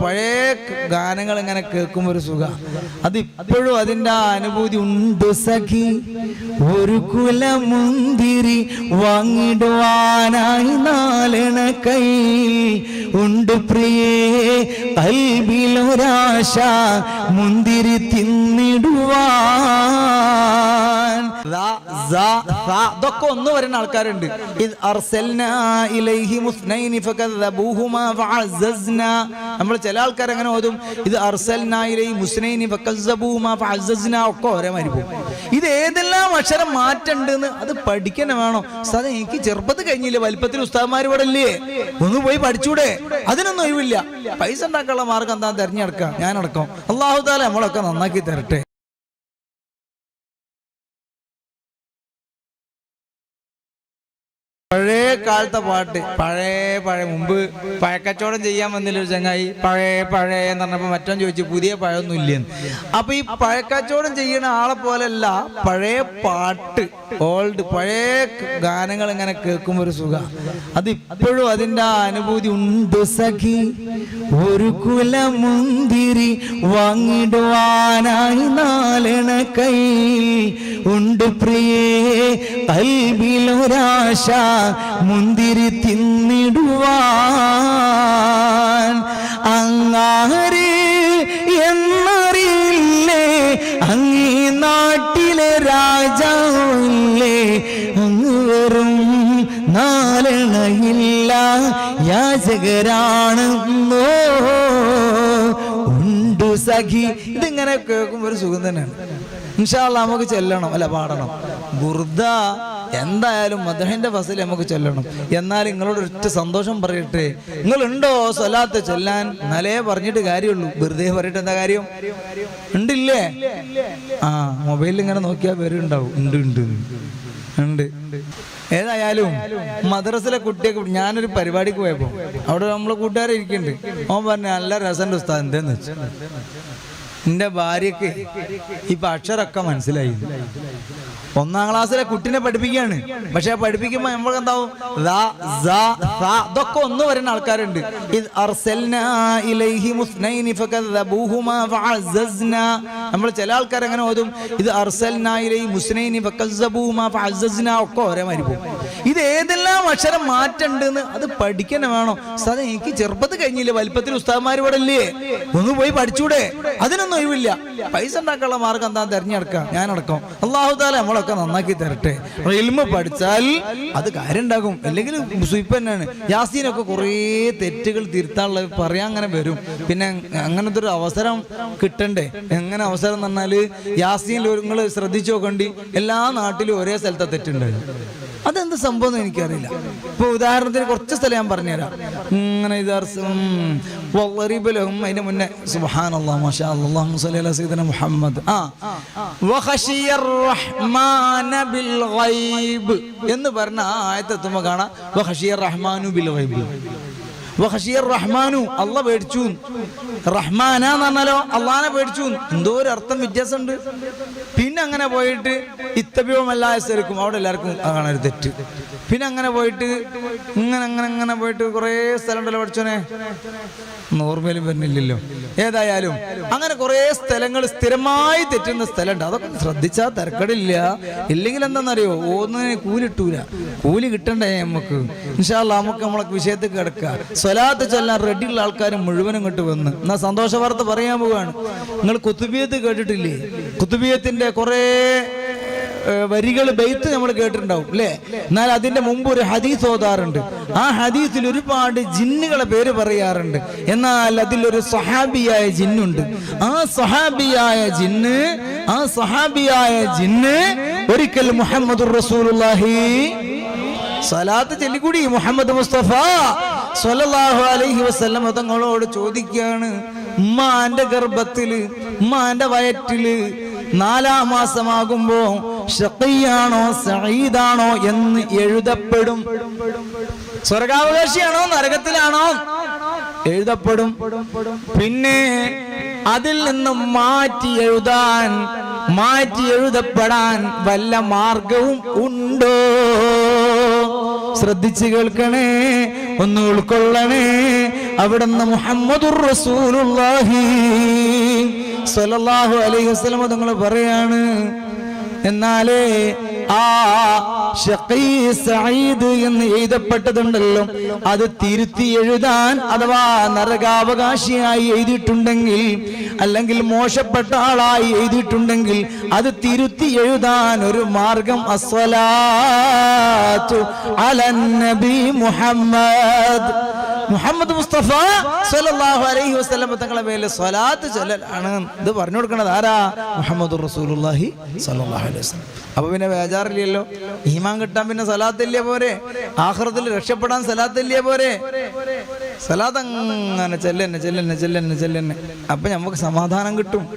പഴയ ഗാനങ്ങൾ ഇങ്ങനെ കേൾക്കുമ്പോൾ ഒരു സുഖ. അത് ഇപ്പോഴും അതിന്റെ ആ അനുഭൂതി ഉണ്ട് സഖി. ഒരു കുലമുന്തിരി വാങ്ങിടുവാനായി നാലണ കൈ ഉണ്ട് പ്രിയേ കൽബിലൊരാശ മുന്തിരി തിന്നിടുവാൻ. ഒന്ന് വരുന്ന ആൾക്കാരുണ്ട്. നമ്മൾ ചില ആൾക്കാർ അങ്ങനെ ഓതും ഇത് ഒക്കെ ഒരേ മാതിരി പോകും ഇത് ഏതെല്ലാം അക്ഷരം മാറ്റണ്ട് അത് പഠിക്കണ വേണോ. സാധനം എനിക്ക് ചെറുപ്പത്തിൽ കഴിഞ്ഞില്ലേ? വലിപ്പത്തിൽ ഉസ്താദ്മാർ ഇവിടെ ഒന്ന് പോയി പഠിച്ചൂടെ? അതിനൊന്നും ഒഴിവില്ല. പൈസ ഉണ്ടാക്കാനുള്ള മാർഗം എന്താ തെരഞ്ഞെടുക്കാം. ഞാനടക്കം. അള്ളാഹുദാല അള്ളാഹു നമ്മളൊക്കെ നന്നാക്കി തരട്ടെ. പഴയ കാലത്തെ പാട്ട് പഴയ പഴയ മുമ്പ് പഴക്കച്ചവടം ചെയ്യാൻ വന്നില്ല ഒരു ചങ്ങായി? പഴയ പഴയ എന്ന് പറഞ്ഞപ്പോ മറ്റോ ചോദിച്ചു പുതിയ പഴമൊന്നും ഇല്ലെന്ന്. അപ്പൊ ഈ പഴക്കച്ചവടം ചെയ്യണ ആളെ പോലെയല്ല പഴയ പാട്ട് ഓൾഡ് പഴയ ഗാനങ്ങൾ ഇങ്ങനെ കേൾക്കുമ്പോൾ ഒരു സുഖ. അത് ഇപ്പോഴും അതിന്റെ അനുഭൂതി ഉണ്ട് സഖി. ഒരു കുലമുന്തിരി വാങ്ങിടുവാനായി നാലണ കൈ ഉണ്ട് പ്രിയേ കൽവിലൊരാശ മുന്തിരി തിന്നിടുവാൻ അങ്ങാരി എന്നറിയില്ലേ? അങ്ങീ നാട്ടിലെ രാജാവില്ലേ? അങ്ങ് വെറും നാലണയില്ല യാചകരാണെന്നോ? ഉണ്ട് സഖി. ഇതിങ്ങനെ കേൾക്കുമ്പോൾ ഒരു സുഖം തന്നെയാണ്. ഇൻഷാല്ല നമുക്ക് ചെല്ലണം അല്ല പാടണം. ബുർദ എന്തായാലും മദഹിന്റെ ഫസിൽ നമുക്ക് ചൊല്ലണം. എന്നാൽ നിങ്ങളോട് ഒറ്റ സന്തോഷം പറയട്ടെ. നിങ്ങൾ ഉണ്ടോ സ്വലാത്ത് ചൊല്ലാൻ? നലേ പറഞ്ഞിട്ട് കാര്യമുള്ളൂ. വെറുതെ പറഞ്ഞിട്ട് എന്താ കാര്യം? ഉണ്ടില്ലേ? ആ മൊബൈലിൽ ഇങ്ങനെ നോക്കിയാൽ പേരുണ്ടാവും. ഉണ്ട് ഉണ്ട്. ഉണ്ട്. ഏതായാലും മദ്രസിലെ കുട്ടിയൊക്കെ ഞാനൊരു പരിപാടിക്ക് പോയപ്പോ അവിടെ നമ്മളെ കൂട്ടുകാരെ ഇരിക്കുന്നുണ്ട് ഓൻ പറഞ്ഞു നല്ല രസമുണ്ട് ഉസ്താദ് എന്താന്ന് വെച്ചു? എന്റെ ഭാര്യക്ക് ഇപ്പൊ അക്ഷരമൊക്കെ മനസ്സിലായി. ഒന്നാം ക്ലാസ്സിലെ കുട്ടിനെ പഠിപ്പിക്കുകയാണ്. പക്ഷെ പഠിപ്പിക്കുമ്പോ നമ്മൾ എന്താവും? ഇതൊക്കെ ഒന്ന് വരുന്ന ആൾക്കാരുണ്ട്. നമ്മൾ ചില ആൾക്കാർ അങ്ങനെ ഓതും ഇത് ഒക്കെ ഒരേ മാതിരി പോകും ഇത് ഏതെല്ലാം അക്ഷരം മാറ്റണ്ട് അത് പഠിക്കണ വേണോ. സാർ എനിക്ക് ചെറുപ്പത്തിൽ കഴിഞ്ഞില്ലേ? വലിപ്പത്തിൽ ഉസ്താദ്മാർ ഇവിടെ ഒന്ന് പോയി പഠിച്ചൂടെ? അതിനൊന്നും ഒഴിവില്ല. പൈസ ഉണ്ടാക്കാനുള്ള മാർഗം എന്താ? തെരഞ്ഞെടുക്കാം. ഞാൻ അടക്കം അള്ളാഹു താല നമ്മളൊക്കെ നന്നാക്കി തരട്ടെ. ഇൽമ പഠിച്ചാൽ അത് കാര്യം ഉണ്ടാകും. അല്ലെങ്കിൽ സുയിപ്പ് തന്നെയാണ് യാസീനൊക്കെ കുറേ തെറ്റുകൾ തിരുത്താനുള്ള പറയാൻ അങ്ങനെ വരും. പിന്നെ അങ്ങനത്തെ ഒരു അവസരം കിട്ടണ്ടേ? എങ്ങനെ അവസരം പറഞ്ഞാൽ യാസീനിൽ നിങ്ങൾ ശ്രദ്ധിച്ചു നോക്കണ്ടി. എല്ലാ നാട്ടിലും ഒരേ സ്ഥലത്തെ തെറ്റുണ്ടായിരുന്നു സംഭവം എനിക്കറിയില്ല. ഇപ്പൊ ഉദാഹരണത്തിന് കുറച്ച് സ്ഥലം ഞാൻ പറഞ്ഞുതരാം. ഇങ്ങനെ ഇത് അർസ്- ഉം, വളറിബലഹും അതിന്റെ മുന്നേ മാഷാ മുഹമ്മദ്. ആ എന്ന് പറഞ്ഞ ആ ആയത്തെത്തുമ്പോൾ കാണാം. ബിൽ റഹ്മാനു. അല്ല പേടിച്ചു. റഹ്മാന എന്ന് പറഞ്ഞാലോ അള്ളാനെ പേടിച്ചു. എന്തോ ഒരു അർത്ഥം വ്യത്യാസമുണ്ട്. പിന്നെ അങ്ങനെ പോയിട്ട് ഇത്തബ്യവുമല്ലാസരിക്കും അവിടെ എല്ലാവർക്കും അതാണ് ഒരു തെറ്റ്. പിന്നെ അങ്ങനെ പോയിട്ട് ഇങ്ങനെ അങ്ങനെ അങ്ങനെ പോയിട്ട് കുറേ സ്ഥലം ഉണ്ടല്ലോ പഠിച്ചോനെ ഓർമ്മയിലും വരുന്നില്ലല്ലോ. ഏതായാലും അങ്ങനെ കുറേ സ്ഥലങ്ങൾ സ്ഥിരമായി തെറ്റുന്ന സ്ഥലമുണ്ട്. അതൊക്കെ ശ്രദ്ധിച്ചാൽ തിരക്കടില്ല. ഇല്ലെങ്കിൽ എന്താണെന്നറിയോ? ഒന്നിനെ കൂലിട്ടൂല. കൂലി കിട്ടണ്ടേ നമുക്ക്? ഇൻഷാല്ല നമുക്ക് നമ്മളെ വിഷയത്തിൽ കിടക്കുക സ്വലാത്ത് ചൊല്ലാൻ റെഡിയുള്ള ആൾക്കാർ മുഴുവനും ഇങ്ങോട്ട് വന്ന്. എന്നാ സന്തോഷ വാർത്ത പറയാൻ പോവാണ്. നിങ്ങൾ കുത്തുബിയത്ത് കേട്ടിട്ടില്ലേ? കുത്തുബിയത്തിന്റെ കുറേ വരികൾ ബെയ്ത്ത് നമ്മൾ കേട്ടിട്ടുണ്ടാവും അല്ലേ? എന്നാൽ അതിന്റെ മുമ്പ് ഒരു ഹദീസ് ഓതാറുണ്ട്. ആ ഹദീസിൽ ഒരുപാട് ജിന്നുകളെ പേര് പറയാറുണ്ട്. എന്നാൽ അതിലൊരു സഹാബിയായ ജിന്നുണ്ട്. ആ സഹാബിയായ ജിന്ന് ആ സഹാബിയായ ജിന്ന് ഒരിക്കൽ മുഹമ്മദ് റസൂലുള്ളാഹി സലാത്ത് ചെല്ലിക്കൂടി മുഹമ്മദ് മുസ്തഫ. സ്വല്ലല്ലാഹു അലൈഹി വസല്ലം തങ്ങളോട് ചോദിക്കുകയാണ് ഉമ്മാന്റെ ഗർഭത്തിൽ ഉമ്മാന്റെ വയറ്റിൽ നാലാം മാസമാകുമ്പോ ഷക്കയ്യാണോ സഹീദാണോ എന്ന് എഴുതപ്പെടും. സ്വർഗാവകാശിയാണോ നരകത്തിലാണോ? എഴുതപ്പെടും. പിന്നെ അതിൽ നിന്നും മാറ്റി എഴുതാൻ മാറ്റി എഴുതപ്പെടാൻ വല്ല മാർഗവും ഉണ്ടോ? ശ്രദ്ധിച്ചു കേൾക്കണേ. ഒന്ന് ഉൾക്കൊള്ളണേ. അവിടുന്ന് മുഹമ്മദുർ റസൂലുള്ളാഹി. സ്വല്ലല്ലാഹു അലൈഹി വസല്ലം തങ്ങൾ പറയാണ്. എന്നാലേ സഈദ് എന്ന് എഴുതപ്പെട്ടതുണ്ടല്ലോ. അത് തിരുത്തി എഴുതാൻ അഥവാ നരകാവകാശിയായി എഴുതിയിട്ടുണ്ടെങ്കിൽ അല്ലെങ്കിൽ മോശപ്പെട്ട ആളായി എഴുതിയിട്ടുണ്ടെങ്കിൽ അത് തിരുത്തി എഴുതാൻ ഒരു മാർഗം അസ്വലാത്തു അലൻ നബി മുഹമ്മദ്. മുഹമ്മദ് മുസ്തഫ സല്ലല്ലാഹു അലൈഹി വസല്ലം തങ്ങളെ മേലെ സ്വലാത്ത് ചൊല്ലലാണ്. ഇത് പറഞ്ഞു കൊടുക്കണത് ആരാ? മുഹമ്മദ് റസൂലുള്ളാഹി സല്ലല്ലാഹു അലൈഹി വസല്ലം. അപ്പൊ പിന്നെ വേജാറില്ലല്ലോ. ഈമാൻ കിട്ടാൻ പിന്നെ സലാത്തില്ലേ പോരെ? ആഹ്റത്തിൽ രക്ഷപ്പെടാൻ സലാത്തില്ലേ പോരെ? സലാത്ത് അങ്ങനെ ചെല്ലന്നെ ചെല്ലന്നെ ചെല്ലന്നെ ചെല്ലന്നെ. അപ്പൊ നമുക്ക് സമാധാനം കിട്ടും.